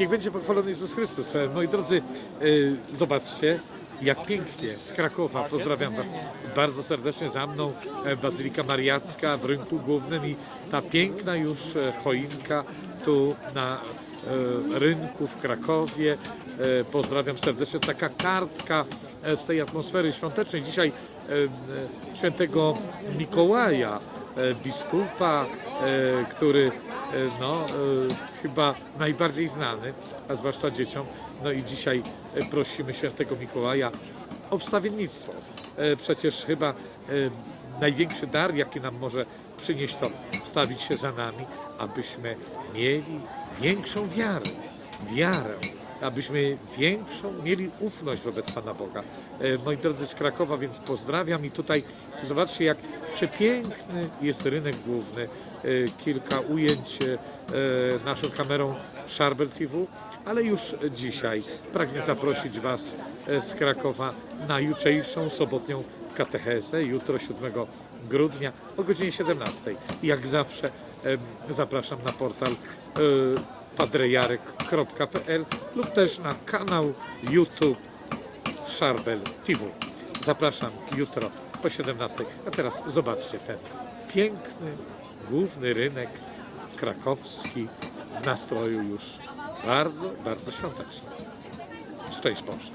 Niech będzie pochwalony Jezus Chrystus. E, Moi drodzy, e, zobaczcie, jak pięknie z Krakowa. Pozdrawiam Was bardzo serdecznie. Za mną e, Bazylika Mariacka w rynku głównym i ta piękna już choinka tu na rynku w Krakowie. Pozdrawiam serdecznie. Taka kartka z tej atmosfery świątecznej. Dzisiaj świętego Mikołaja, biskupa, który no, e, chyba najbardziej znany, a zwłaszcza dzieciom. No i dzisiaj e, prosimy świętego Mikołaja o wstawiennictwo. E, Przecież chyba e, największy dar, jaki nam może przynieść, to wstawić się za nami, abyśmy mieli większą wiarę. Wiarę, abyśmy większą mieli ufność wobec Pana Boga. E, Moi drodzy z Krakowa, więc pozdrawiam i tutaj zobaczcie, jak przepiękny jest rynek główny. E, Kilka ujęć e, naszą kamerą Szarbel TV, ale już dzisiaj pragnę zaprosić Was z Krakowa na jutrzejszą sobotnią katechezę, jutro 7 grudnia o godzinie 17. Jak zawsze zapraszam na portal padrejarek.pl lub też na kanał YouTube Szarbel TV. Zapraszam jutro po 17. A teraz zobaczcie ten piękny, główny rynek krakowski w nastroju już bardzo, bardzo świątecznym. Szczęść Boże.